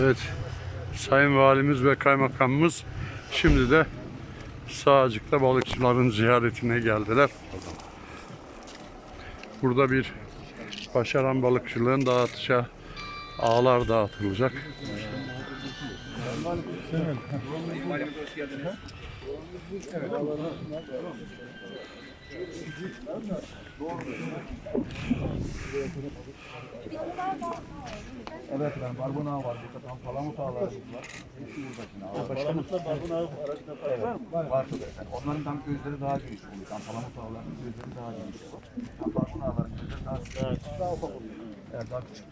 Evet. Sayın Valimiz ve Kaymakamımız şimdi de Sağcık'ta balıkçıların ziyaretine geldiler. Burada bir başaran balıkçılığın dağıtacağı ağlar dağıtılacak. Evet efendim, barbunağı var, burada tam palamut ağlarımız var. Hepsi buradakine. Palamutla barbunağı arasında fark var mı? Var, var tabii efendim. Onların tam gözleri daha geniş oluyor. Tam palamut ağlarının gözleri daha geniş. Tam barbunağı ağlarının gözleri daha küçük. Daha ufak oluyor. Evet, daha küçük.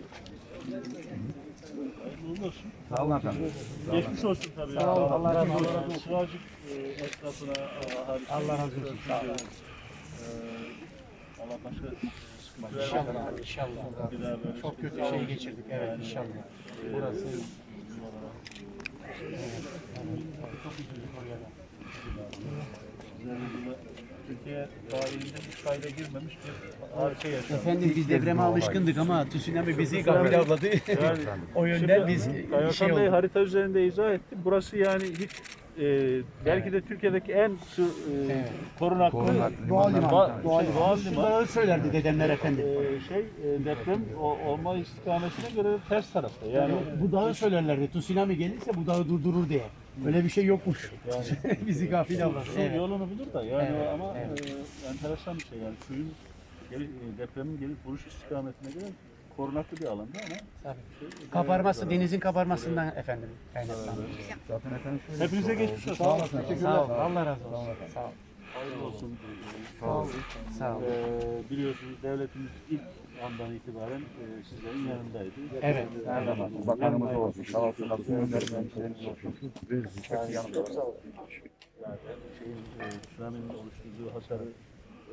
Hayırlı olsun. Sağ olun efendim. Geçmiş olsun tabii. Sağ olun, Allah razı olsun. Sığacık e, esnafına. Allah razı olsun, sağ olun. Allah başka sıkıntı vermesin. İnşallah. Bir daha böyle Çok kötü şey geçirdik. Evet inşallah. Burası Türkiye tarihinde hiç kayda girmemiş bir hadise yaşandı. efendim biz depreme alışkındık ama tsunami bizi gafil avladı. Yani o yönden biz Kaymakam şey Bey harita üzerinde izah etti. Burası yani hiç e, belki de Türkiye'deki en su, e, Evet. korunaklı Doğal liman. Ba- Doğal şey, liman. doğal liman. Bunları söylerdi dedemler efendim. e, şey e, deprem o, olma istikametine göre ters tarafta. Yani Bu dağı söylerlerdi. Tsunami gelirse bu dağı durdurur diye. Öyle bir şey yokmuş. bizi gafil avladı. su Evet. yolunu bulur da yani Evet, ama evet. e, enteresan bir şey yani suyun geri, e, depremin gelip vuruş istikametine göre korunaklı bir alanda ama Tabii. şey, Kabarması denizin kabarmasından efendim kaynaklanıyor. Zaten efendim şöyle. Hepinize geçmiş olsun. Sağ. Teşekkürler. Sağ ol. Allah razı olsun. Sağ ol. Hayırlı olsun. Sağ ol. Sağ ol. Ee, biliyorsunuz devletimiz ilk andan itibaren e, sizlerin yanındaydı. Evet. Her zaman. Bakanımız olsun. Sağ olsun. Önderlerimiz olsun. Hepsi yanımda. Yani şeyin, e, tsunami'nin oluşturduğu hasarı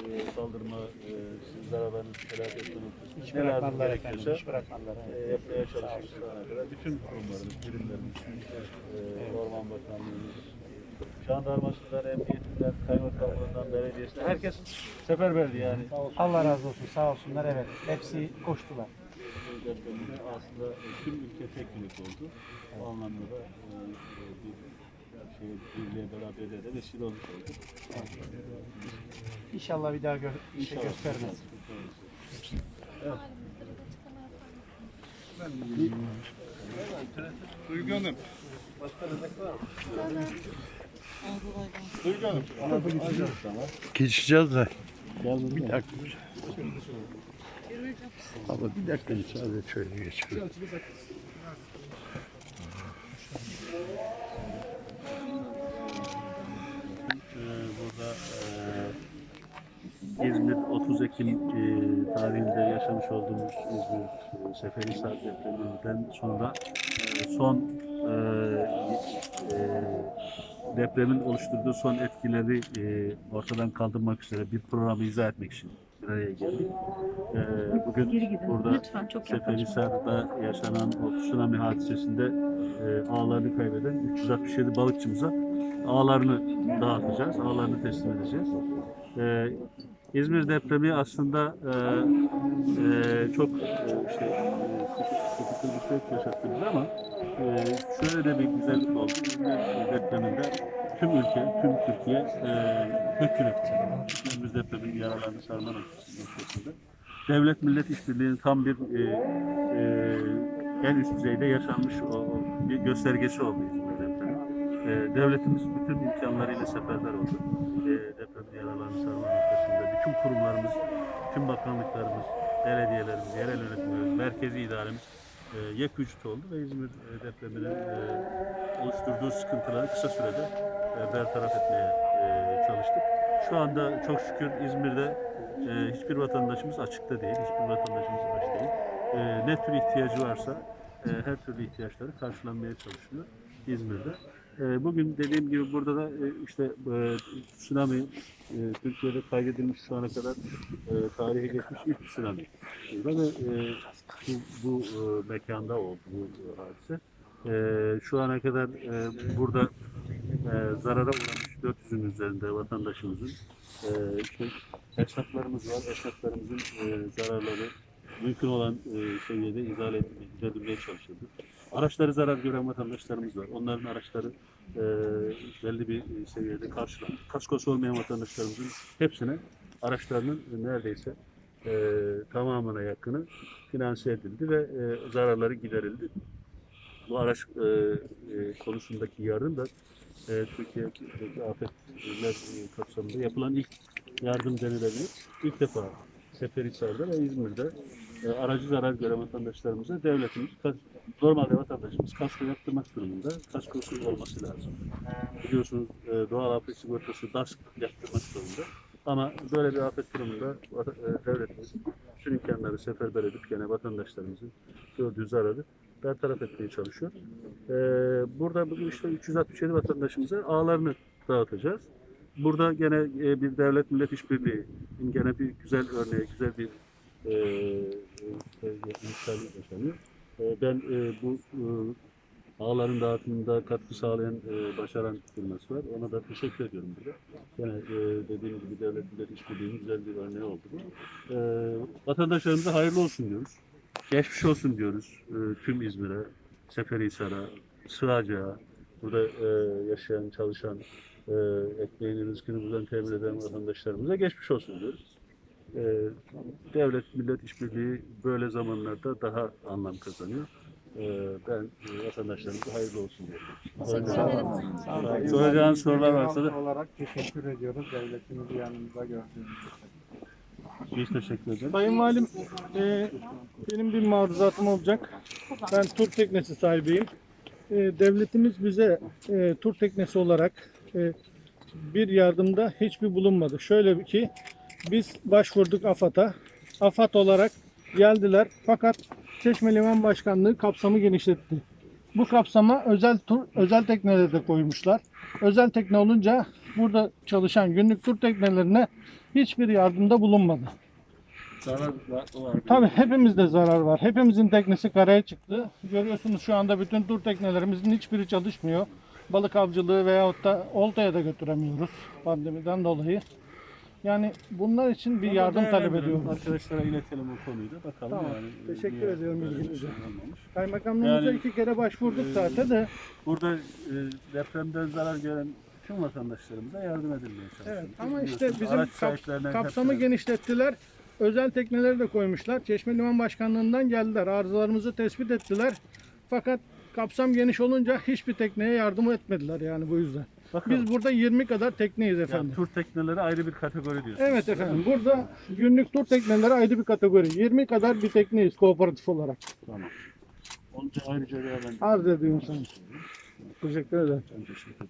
e, saldırma, e, sizin etme noktasında Hiç bırakmadılar efendim. Hiç bırakmadılar. e, Evet. yapmaya çalışıyoruz şu ana kadar. Bütün kurumlarımız, birimlerimiz, e, Orman Bakanlığımız, Jandarmasından, Emniyetinden, Kaymakamlığından, Belediyesinden herkes seferberdi yani. Allah razı olsun. Sağ olsunlar. Evet. Hepsi koştular. Aslında tüm ülke tek yürek oldu. O anlamda da e, e, bir şey, birliğe beraberliğe de vesile olmuş oldu. İnşallah bir daha gö şey göstermez. Duygu Hanım. Duygu Hanım. Geçeceğiz de. Bir dakika. Ama bir dakika müsaade şöyle geçelim. Burada e, İzmir 30 Ekim e, tarihinde yaşamış olduğumuz İzmir e, Seferihisar depreminden sonra e, son e, e, depremin oluşturduğu son etkileri e, ortadan kaldırmak üzere bir programı izah etmek için bir araya geldik. E, bugün burada Lütfen çok. Seferihisar'da yaşanan o tsunami hadisesinde e, ağlarını kaybeden 367 balıkçımıza ağlarını dağıtacağız, ağlarını teslim edeceğiz. E, İzmir depremi aslında e, e, çok işte e, sıkıntılı bir süreç yaşattı ama e, şöyle de bir güzellik oldu. İzmir depreminde tüm ülke, tüm Türkiye e, hüküm etti. İzmir depreminin yaralarını sarma noktasında. Devlet millet işbirliğinin tam bir e, e, en üst düzeyde yaşanmış o, bir göstergesi oldu İzmir depremi. E, devletimiz bütün imkanlarıyla seferber oldu. E, depremin yaralarını sarma noktasında bütün kurumlarımız, tüm bakanlıklarımız, belediyelerimiz, yerel yönetimlerimiz, merkezi idaremiz e, yek vücut oldu ve İzmir e, depreminin e, oluşturduğu sıkıntıları kısa sürede e, bertaraf etmeye e, çalıştık. Şu anda çok şükür İzmir'de e, hiçbir vatandaşımız açıkta değil, hiçbir vatandaşımız aç değil. E, ne tür ihtiyacı varsa e, her türlü ihtiyaçları karşılanmaya çalışılıyor İzmir'de. E, bugün dediğim gibi burada da e, işte e, tsunami e, Türkiye'de kaydedilmiş şu ana kadar tarihe geçmiş ilk tsunami. Ve de bu, bu mekanda oldu bu hadise. Şu ana kadar burada zarara uğramış 400'ün üzerinde vatandaşımızın işte esnaflarımız var. Esnaflarımızın zararları mümkün olan seviyede izale etmeye, giderilmeye çalışıldı. Araçları zarar gören vatandaşlarımız var. Onların araçları e, belli bir seviyede karşılandı. Kaskosu olmayan vatandaşlarımızın hepsine araçlarının neredeyse e, tamamına yakını finanse edildi ve e, zararları giderildi. Bu araç e, e, konusundaki yardım da e, Türkiye'deki afetler e, kapsamında yapılan ilk yardım denilebilir. İlk defa Seferihisar'da ve İzmir'de e, aracı zarar gören vatandaşlarımıza devletimiz, normalde vatandaşımız kasko yaptırmak durumunda. Kaskosu olması lazım. Biliyorsunuz e, doğal afet sigortası DASK yaptırmak durumunda. Ama böyle bir afet durumunda e, devletimiz bütün imkanları seferber edip gene vatandaşlarımızın gördüğü zararı bertaraf etmeye çalışıyor. E, burada bugün işte 367 vatandaşımıza ağlarını dağıtacağız. Burada gene e, bir devlet millet işbirliği gene bir güzel örneği, güzel bir e, e, misal yaşanıyor. E, ben e, bu e, ağların dağıtımında katkı sağlayan e, başaran firması var. Ona da teşekkür ediyorum burada. E, dediğim gibi devlet millet işbirliğinin güzel bir örneği oldu vatandaşlarımıza hayırlı olsun diyoruz. Geçmiş olsun diyoruz tüm İzmir'e, Seferihisar'a, Sığacak'a, burada yaşayan, çalışan, ekmeğini, rızkını buradan temin eden vatandaşlarımıza geçmiş olsun diyoruz. Devlet millet işbirliği böyle zamanlarda daha anlam kazanıyor. E, ben e, vatandaşlarımıza hayırlı olsun diyorum. Soracağın, soracağın sorular varsa da olarak teşekkür ediyoruz devletimizi yanımızda gördüğünüz için. biz teşekkür ederiz. Sayın Valim, e, benim bir maruzatım olacak. Ben tur teknesi sahibiyim. E, devletimiz bize e, tur teknesi olarak e, bir yardımda hiçbir bulunmadı. Şöyle ki biz başvurduk AFAD'a. AFAD olarak geldiler fakat Çeşme Liman Başkanlığı kapsamı genişletti. Bu kapsama özel tur, özel tekneleri de koymuşlar. Özel tekne olunca burada çalışan günlük tur teknelerine hiçbir yardımda bulunmadı. Zarar var. var. Tabii hepimizde zarar var. Hepimizin teknesi karaya çıktı. Görüyorsunuz şu anda bütün tur teknelerimizin hiçbiri çalışmıyor. Balık avcılığı veyahut da oltaya da götüremiyoruz pandemiden dolayı. Yani bunlar için bir yardım talep ediyoruz. Arkadaşlara iletelim o konuyu da bakalım. Tamam. Yani, Teşekkür ediyorum bir- ilginize. olmamış. Kaymakamlığımıza Yani- iki kere başvurduk zaten de. Burada e, depremden zarar gören tüm vatandaşlarımıza yardım edilmeye çalışıyoruz. Evet ama işte bizim kap- kapsamı hepsine- genişlettiler. Özel tekneleri de koymuşlar. Çeşme Liman Başkanlığı'ndan geldiler. Arızalarımızı tespit ettiler. Fakat kapsam geniş olunca hiçbir tekneye yardım etmediler yani bu yüzden. Bakalım. Biz burada 20 kadar tekneyiz Yani efendim. tur tekneleri ayrı bir kategori diyorsunuz. Evet efendim. Burada günlük tur tekneleri ayrı bir kategori. 20 kadar bir tekneyiz kooperatif olarak. Tamam. Onu da ayrıca değerlendirelim. Arz ediyorum sana. Teşekkür ederim. Ben teşekkür ederim.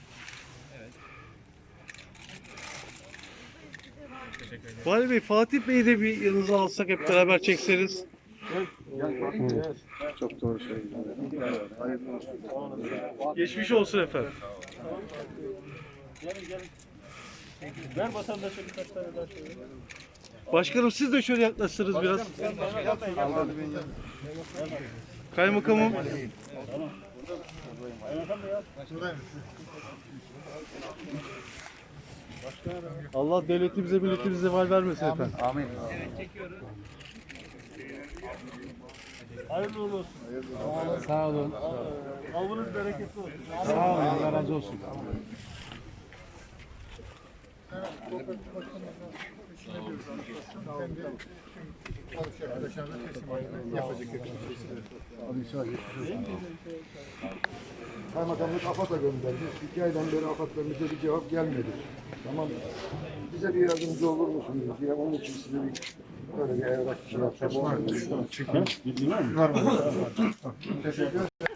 Vali Bey, Fatih Bey'i de bir yanınıza alsak hep beraber çekseniz. Çok doğru söyledin. Geçmiş olsun efendim. Ver vatandaşa birkaç tane daha şey. Başkanım siz de şöyle yaklaşsınız biraz. Kaymakamım. Allah devletimize, milletimize zeval vermesin efendim. Amin. Hayırlı uğurlu olsun. Sağ olun. Avınız bereketli olsun. Sağ olun. Allah razı olsun. Kaymakamlık AFAD'a gönderdi. İki aydan beri AFAD'dan bize bir cevap gelmedi. Tamam Bize bir yardımcı olur musunuz diye onun için size bir böyle bir evrak şey mu? Bilgin var mı? Teşekkür ederim.